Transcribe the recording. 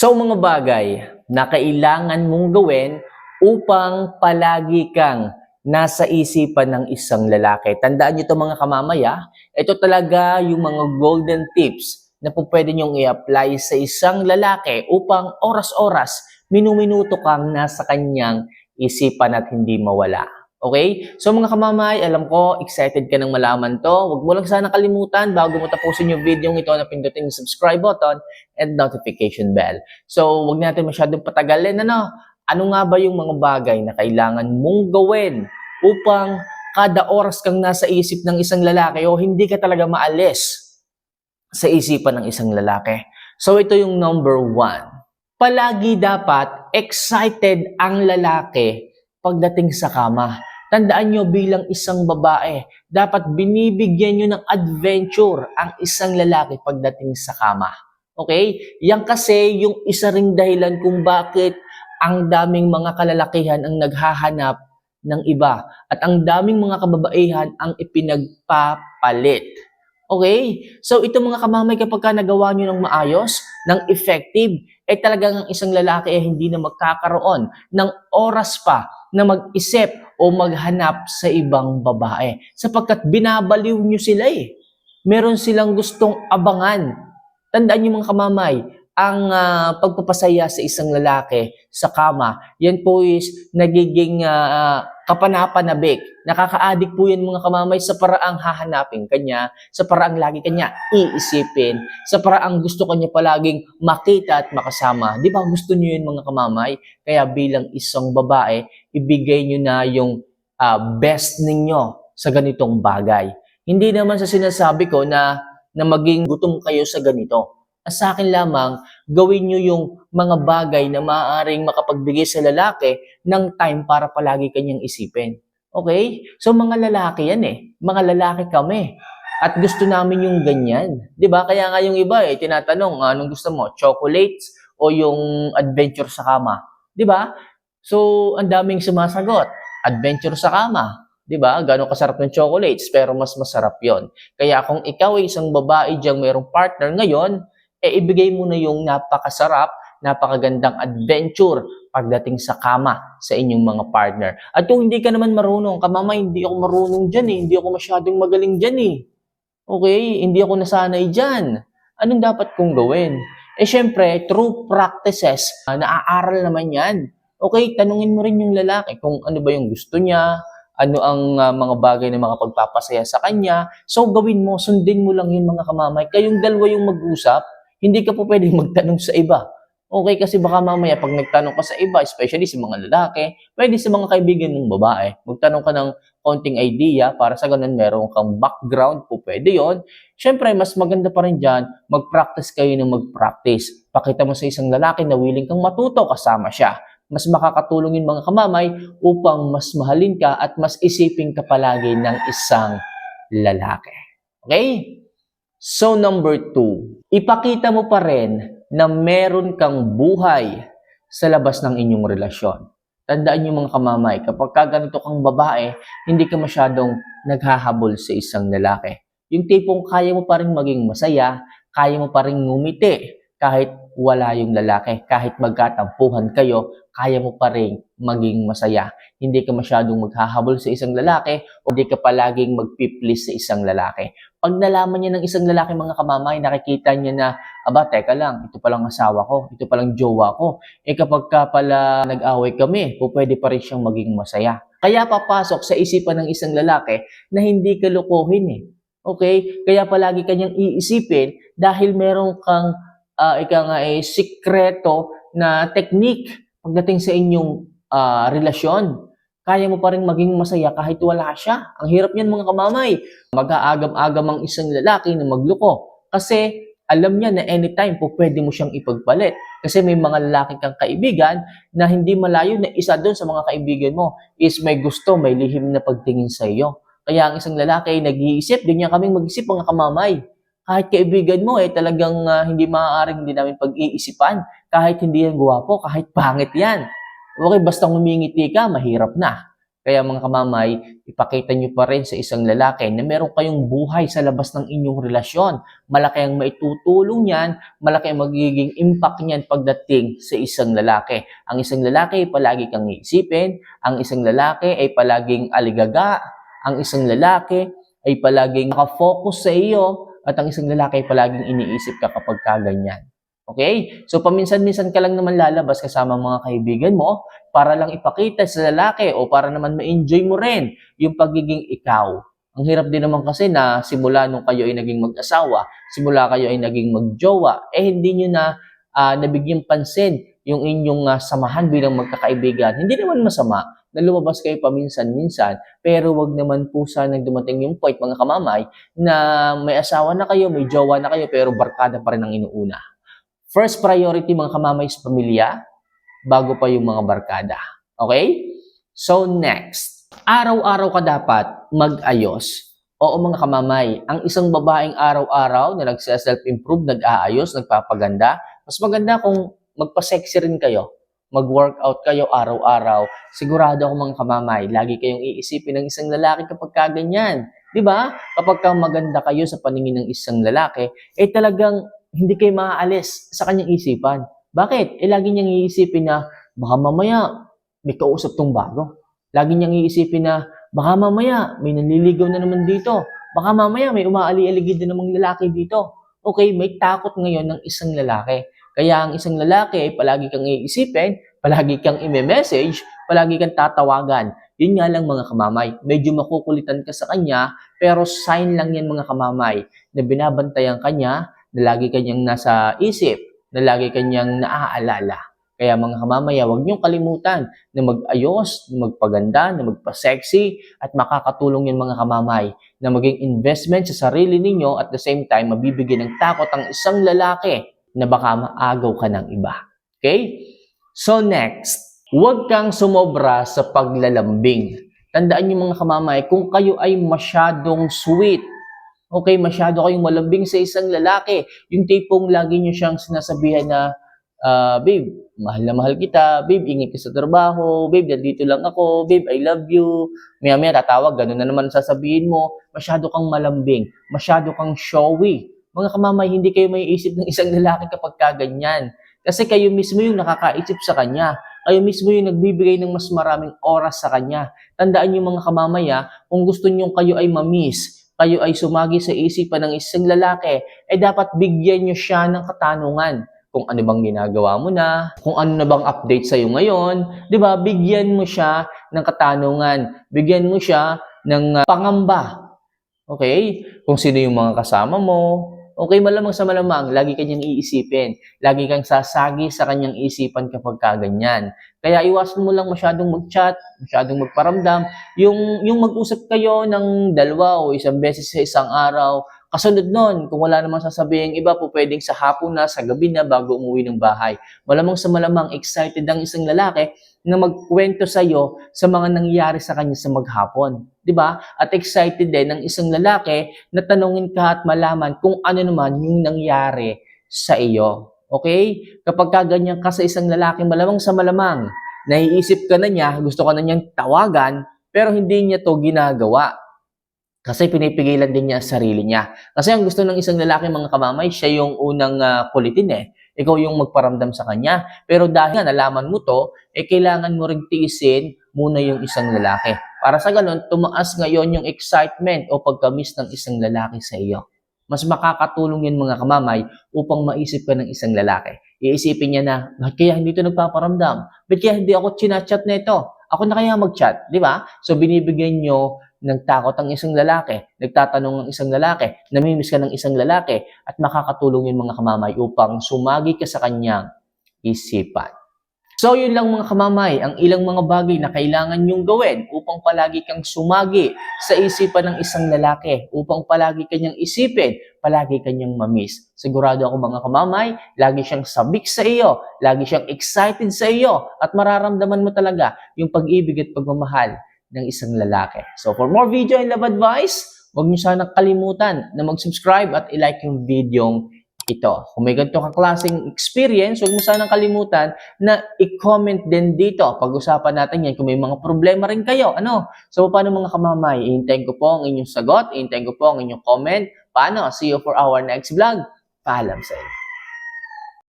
So mga bagay na kailangan mong gawin upang palagi kang nasa isipan ng isang lalaki. Tandaan nyo ito mga kamamaya, ito talaga yung mga golden tips na po pwede nyong i-apply sa isang lalaki upang oras-oras, minuminuto kang nasa kanyang isipan at hindi mawala. Okay? So mga kamamay, alam ko, excited ka nang malaman to. Huwag mo lang sana kalimutan bago mo tapusin yung video ito na pindutin yung subscribe button and notification bell. So, huwag natin masyadong patagalin. Ano? Ano nga ba yung mga bagay na kailangan mong gawin upang kada oras kang nasa isip ng isang lalaki o hindi ka talaga maalis sa isipan ng isang lalaki? So, ito yung number one. Palagi dapat excited ang lalaki pagdating sa kama. Tandaan nyo bilang isang babae, dapat binibigyan nyo ng adventure ang isang lalaki pagdating sa kama. Okay? Yan kasi yung isa ring dahilan kung bakit ang daming mga kalalakihan ang naghahanap ng iba at ang daming mga kababaihan ang ipinagpapalit. Okay? So, ito mga kamamay, kapag ka nagawa nyo ng maayos, ng effective, eh talagang ang isang lalaki ay hindi na magkakaroon ng oras pa na mag-isip o maghanap sa ibang babae. Sapagkat binabaliw nyo sila eh. Meron silang gustong abangan. Tandaan nyo mga kamamay, ang ah, pagpapasaya sa isang lalaki sa kama, yan po is nagiging uh, kapanapanabik. Nakaka-addict po yan mga kamamay sa paraang hahanapin kanya, sa paraang lagi kanya iisipin, sa paraang gusto kanya palaging makita at makasama. Di ba gusto niyo yun mga kamamay? Kaya bilang isang babae, ibigay niyo na yung ah, best ninyo sa ganitong bagay. Hindi naman sa sinasabi ko na na maging gutom kayo sa ganito. Sa akin lamang, gawin nyo yung mga bagay na maaaring makapagbigay sa lalaki ng time para palagi kanyang isipin. Okay? So mga lalaki yan eh. Mga lalaki kami. At gusto namin yung ganyan. 'Di ba? Kaya nga yung iba eh, tinatanong, anong gusto mo? Chocolates o yung adventure sa kama? 'Di ba? So, ang daming sumasagot. Adventure sa kama. 'di ba? Gano'ng kasarap ng chocolates, pero mas masarap 'yon. Kaya kung ikaw ay isang babae diyang mayroong partner ngayon, eh ibigay mo na yung napakasarap, napakagandang adventure pagdating sa kama sa inyong mga partner. At kung hindi ka naman marunong, kamama, hindi ako marunong dyan eh. Hindi ako masyadong magaling dyan eh. Okay? Hindi ako nasanay dyan. Anong dapat kong gawin? Eh syempre, through practices, uh, naaaral naman yan. Okay, tanungin mo rin yung lalaki kung ano ba yung gusto niya, ano ang uh, mga bagay na makapagpapasaya sa kanya. So gawin mo, sundin mo lang yun mga kamamay. Kayong dalawa yung mag-usap, hindi ka po pwedeng magtanong sa iba. Okay, kasi baka mamaya pag nagtanong ka sa iba, especially sa mga lalaki, pwede sa mga kaibigan mong babae, magtanong ka ng konting idea para sa ganun meron kang background po pwede yon. Siyempre, mas maganda pa rin dyan, mag-practice kayo ng mag-practice. Pakita mo sa isang lalaki na willing kang matuto kasama siya. Mas makakatulong yung mga kamamay upang mas mahalin ka at mas isipin ka palagi ng isang lalaki. Okay? So number two, ipakita mo pa rin na meron kang buhay sa labas ng inyong relasyon. Tandaan niyo mga kamamay, kapag ka ganito kang babae, hindi ka masyadong naghahabol sa isang lalaki. Yung tipong kaya mo pa rin maging masaya, kaya mo pa rin ngumiti kahit wala yung lalaki. Kahit magkatampuhan kayo, kaya mo pa rin maging masaya. Hindi ka masyadong maghahabol sa isang lalaki o hindi ka palaging magpiplis sa isang lalaki. Pag nalaman niya ng isang lalaki mga kamamay, nakikita niya na, aba, teka lang, ito palang asawa ko, ito palang jowa ko. Eh kapag ka pala nag-away kami, pwede pa rin siyang maging masaya. Kaya papasok sa isipan ng isang lalaki na hindi ka lukuhin eh. Okay? Kaya palagi kanyang iisipin dahil meron kang uh, ika nga eh, sikreto na technique pagdating sa inyong uh, relasyon kaya mo pa rin maging masaya kahit wala siya. Ang hirap niyan mga kamamay. Mag-aagam-agam ang isang lalaki na magluko. Kasi alam niya na anytime po pwede mo siyang ipagpalit. Kasi may mga lalaki kang kaibigan na hindi malayo na isa doon sa mga kaibigan mo is may gusto, may lihim na pagtingin sa iyo. Kaya ang isang lalaki ay nag-iisip, ganyan kaming mag-isip mga kamamay. Kahit kaibigan mo eh talagang uh, hindi maaaring hindi namin pag-iisipan. Kahit hindi yan guwapo, kahit pangit yan. Okay, basta ngumingiti ka, mahirap na. Kaya mga kamamay, ipakita nyo pa rin sa isang lalaki na meron kayong buhay sa labas ng inyong relasyon. Malaki ang maitutulong yan, malaki ang magiging impact niyan pagdating sa isang lalaki. Ang isang lalaki ay palagi kang iisipin, ang isang lalaki ay palaging aligaga, ang isang lalaki ay palaging nakafocus sa iyo, at ang isang lalaki ay palaging iniisip ka kapag kaganyan. Okay? So paminsan-minsan ka lang naman lalabas kasama mga kaibigan mo para lang ipakita sa lalaki o para naman ma-enjoy mo rin yung pagiging ikaw. Ang hirap din naman kasi na simula nung kayo ay naging mag-asawa, simula kayo ay naging magjowa, eh hindi nyo na ah, nabigyan pansin yung inyong ah, samahan bilang magkakaibigan. Hindi naman masama na lumabas kayo paminsan-minsan, pero wag naman po sanang dumating yung point, mga kamamay, na may asawa na kayo, may jowa na kayo, pero barkada pa rin ang inuuna. First priority mga kamamay sa pamilya, bago pa yung mga barkada. Okay? So next, araw-araw ka dapat mag-ayos. Oo mga kamamay, ang isang babaeng araw-araw na nagsa-self-improve, nag-aayos, nagpapaganda, mas maganda kung magpa-sexy rin kayo. Mag-workout kayo araw-araw. Sigurado ako mga kamamay, lagi kayong iisipin ng isang lalaki kapag kaganyan. Di ba? Kapag ka maganda kayo sa paningin ng isang lalaki, eh talagang hindi kayo maaalis sa kanyang isipan. Bakit? Eh lagi niyang iisipin na baka mamaya may kausap tong bago. Lagi niyang iisipin na baka mamaya may nanliligaw na naman dito. Baka mamaya may umaali-aligid na namang lalaki dito. Okay, may takot ngayon ng isang lalaki. Kaya ang isang lalaki ay palagi kang iisipin, palagi kang i-message, palagi kang tatawagan. Yun nga lang mga kamamay. Medyo makukulitan ka sa kanya, pero sign lang yan mga kamamay na binabantayan kanya, na lagi kanyang nasa isip, na lagi kanyang naaalala. Kaya mga kamamaya, huwag niyong kalimutan na mag-ayos, na magpaganda, na magpa-sexy, at makakatulong yan mga kamamay na maging investment sa sarili ninyo at the same time, mabibigyan ng takot ang isang lalaki na baka maagaw ka ng iba. Okay? So next, huwag kang sumobra sa paglalambing. Tandaan niyo mga kamamay, kung kayo ay masyadong sweet, okay, masyado kayong malambing sa isang lalaki, yung tipong lagi niyo siyang sinasabihan na, ah, babe, mahal na mahal kita, babe, ingit ka sa trabaho, babe, nandito lang ako, babe, I love you. Maya-maya tatawag, ganun na naman sasabihin mo, masyado kang malambing, masyado kang showy. Mga kamamay, hindi kayo may isip ng isang lalaki kapag kaganyan. Kasi kayo mismo yung nakakaisip sa kanya. Kayo mismo yung nagbibigay ng mas maraming oras sa kanya. Tandaan niyo mga kamamaya, kung gusto niyo kayo ay mamiss, kayo ay sumagi sa isipan ng isang lalaki, eh dapat bigyan niyo siya ng katanungan kung ano bang ginagawa mo na, kung ano na bang update sa'yo ngayon, di ba? Bigyan mo siya ng katanungan, bigyan mo siya ng uh, pangamba. Okay? Kung sino yung mga kasama mo, okay, malamang sa malamang, lagi kanyang iisipin. Lagi kang sasagi sa kanyang isipan kapag kaganyan. Kaya iwasan mo lang masyadong mag-chat, masyadong magparamdam. Yung, yung mag-usap kayo ng dalawa o isang beses sa isang araw, kasunod nun, kung wala namang sasabihin iba po, pwedeng sa hapon na, sa gabi na, bago umuwi ng bahay. Malamang sa malamang, excited ang isang lalaki na magkwento sa iyo sa mga nangyari sa kanya sa maghapon. ba? At excited din ng isang lalaki na tanungin ka at malaman kung ano naman yung nangyari sa iyo. Okay? Kapag kaganyan ka sa isang lalaki, malamang sa malamang, naiisip ka na niya, gusto ka na niyang tawagan, pero hindi niya to ginagawa. Kasi pinipigilan din niya sarili niya. Kasi ang gusto ng isang lalaki mga kamamay, siya yung unang uh, kulitin eh. Ikaw yung magparamdam sa kanya. Pero dahil nga nalaman mo to, eh kailangan mo ring tiisin muna yung isang lalaki. Para sa ganun, tumaas ngayon yung excitement o pagkamis ng isang lalaki sa iyo. Mas makakatulong yun mga kamamay upang maisip ka ng isang lalaki. Iisipin niya na, bakit kaya hindi ito nagpaparamdam? Bakit kaya hindi ako chinachat na ito? Ako na kaya mag-chat, di ba? So binibigyan nyo ng takot ang isang lalaki, nagtatanong ang isang lalaki, namimiss ka ng isang lalaki, at makakatulong yun mga kamamay upang sumagi ka sa kanyang isipan. So yun lang mga kamamay, ang ilang mga bagay na kailangan nyong gawin upang palagi kang sumagi sa isipan ng isang lalaki, upang palagi kanyang isipin, palagi kanyang mamiss. Sigurado ako mga kamamay, lagi siyang sabik sa iyo, lagi siyang excited sa iyo, at mararamdaman mo talaga yung pag-ibig at pagmamahal ng isang lalaki. So for more video and love advice, huwag niyo sana kalimutan na mag-subscribe at i-like yung video ito. Kung may ganito ka klaseng experience, huwag mo sanang kalimutan na i-comment din dito. Pag-usapan natin yan kung may mga problema rin kayo. Ano? So, paano mga kamamay? Ihintayin ko po ang inyong sagot. Ihintayin ko po ang inyong comment. Paano? See you for our next vlog. Paalam sa inyo.